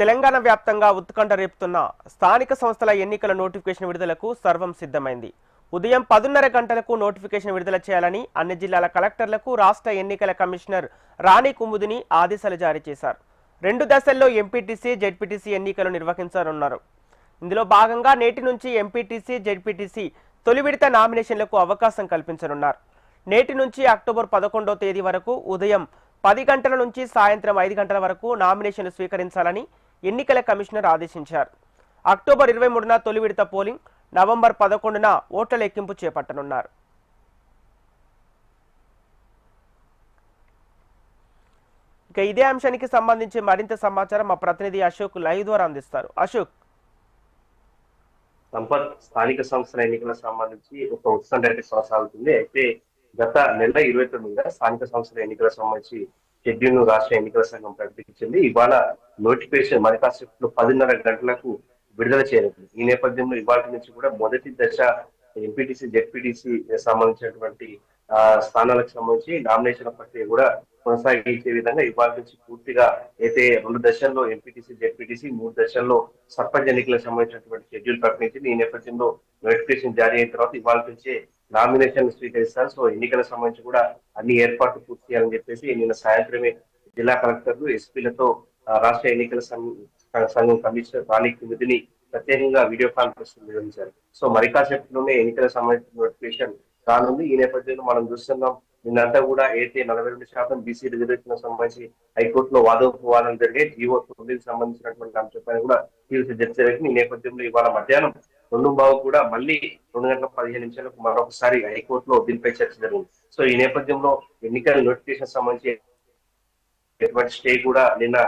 తెలంగాణ వ్యాప్తంగా ఉత్కంఠ రేపుతున్న స్థానిక సంస్థల ఎన్నికల నోటిఫికేషన్ విడుదలకు సర్వం సిద్ధమైంది. ఉదయం పదున్నర గంటలకు నోటిఫికేషన్ విడుదల చేయాలని అన్ని జిల్లాల కలెక్టర్లకు రాష్ట్ర ఎన్నికల కమిషనర్ రాణి కుముదిని ఆదేశాలు జారీ చేశారు. రెండు దశల్లో ఎంపీటీసీ జెడ్పీటీసీ ఎన్నికలు నిర్వహించనున్నారు. ఇందులో భాగంగా నేటి నుంచి ఎంపీటీసీ జెడ్పీటీసీ తొలి విడత నామినేషన్లకు అవకాశం కల్పించనున్నారు. నేటి నుంచి అక్టోబర్ పదకొండో తేదీ వరకు ఉదయం పది గంటల నుంచి సాయంత్రం ఐదు గంటల వరకు నామినేషన్లు స్వీకరించాలని ఎన్నికల కమిషనర్ ఆదేశించారు. అక్టోబర్ ఇరవై మూడున తొలి విడత పోలింగ్ నవంబర్ పదకొండున ఓట్ల లెక్కింపు చేపట్టనున్నారు. ఇక ఇదే అంశానికి సంబంధించి మరింత సమాచారం మా ప్రతినిధి అశోక్ లైవ్ ద్వారా అందిస్తారు. అశోక్. సంపత్ స్థానిక సంస్థల ఎన్నికలకు సంబంధించి ఒక ఉత్సవం అయితే కొనసాగుతుంది. అయితే గత నెల ఇరవై తొమ్మిదిగా స్థానిక సంస్థల ఎన్నికలకు సంబంధించి షెడ్యూల్ను రాష్ట్ర ఎన్నికల సంఘం ప్రకటించింది. ఇవాళ నోటిఫికేషన్ మరి పదిన్నర గంటలకు విడుదల చేయనుంది ఈ నేపథ్యంలో ఇవాళ నుంచి కూడా మొదటి దశ ఎంపీటీసీ జెడ్పీటీసీ సంబంధించినటువంటి స్థానాలకు సంబంధించి నామినేషన్ ప్రక్రియ కూడా కొనసాగించే విధంగా ఇవాళ నుంచి పూర్తిగా అయితే రెండు దశల్లో ఎంపీటీసీ జెడ్పీటీసీ మూడు దశల్లో సర్పంచ్ ఎన్నికలకు సంబంధించినటువంటి షెడ్యూల్ ప్రకటించింది. ఈ నేపథ్యంలో నోటిఫికేషన్ జారీ అయిన తర్వాత ఇవాళ నుంచే నామినేషన్ స్వీకరిస్తారు. సో ఎన్నికలకు సంబంధించి కూడా అన్ని ఏర్పాట్లు పూర్తి చేయాలని చెప్పేసి నిన్న సాయంత్రమే జిల్లా కలెక్టర్లు ఎస్పీలతో రాష్ట్ర ఎన్నికల సంఘం సంఘం కమిషనర్ రాణి విధిని ప్రత్యేకంగా వీడియో కాన్ఫరెన్స్ నిర్వహించారు సో మరి కాసేపట్లోనే ఎన్నికల సంబంధించిన నోటిఫికేషన్ కానుంది ఈ నేపథ్యంలో మనం చూస్తున్నాం నిన్నంతా కూడా అయితే నలభై రెండు శాతం బీసీ రిజర్వేషన్ సంబంధించి హైకోర్టులో వాదోపవాదం జరిగే జీవో తొమ్మిదికి సంబంధించినటువంటి అంశంపై కూడా తీర్చి చర్చ జరిగింది ఈ నేపథ్యంలో ఇవాళ మధ్యాహ్నం రెండు బావు కూడా మళ్ళీ రెండు గంటల పదిహేను నిమిషాలకు మరొకసారి హైకోర్టులో దీనిపై చర్చ జరిగింది. సో ఈ నేపథ్యంలో ఎన్నికల నోటిఫికేషన్ సంబంధించి ఎటువంటి స్టే కూడా నిన్న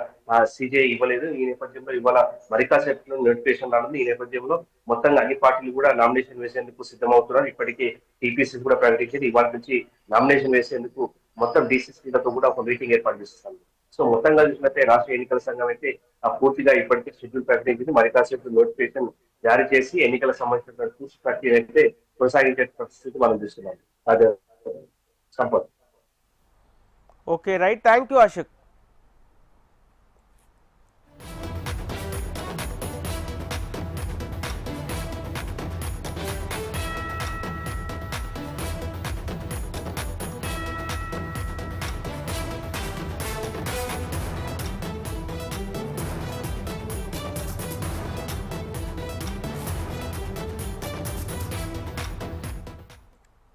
సీజే ఇవ్వలేదు. ఈ నేపథ్యంలో ఇవాళ మరి కాసేపట్లో నోటిఫికేషన్ రానుంది. ఈ నేపథ్యంలో మొత్తంగా అన్ని పార్టీలు కూడా నామినేషన్ వేసేందుకు సిద్ధమవుతున్నారు. ఇప్పటికే టీపీసీ కూడా ప్రకటించింది. ఇవాళ నుంచి నామినేషన్ వేసేందుకు మొత్తం డీసీసీలతో కూడా ఒక మీటింగ్ ఏర్పాటు చేస్తాను సో మొత్తంగా చూసినట్టే రాష్ట్ర ఎన్నికల సంఘం అయితే ఆ పూర్తిగా ఇప్పటికే షెడ్యూల్ ప్రకటించింది. మరి కాసేపు నోటిఫికేషన్ జారీ చేసి ఎన్నికల సంబంధించిన పూర్తి ప్రక్రియ అయితే కొనసాగించే పరిస్థితి మనం చూస్తున్నాం. అదే Sampath. Okay right. Thank you Ashok.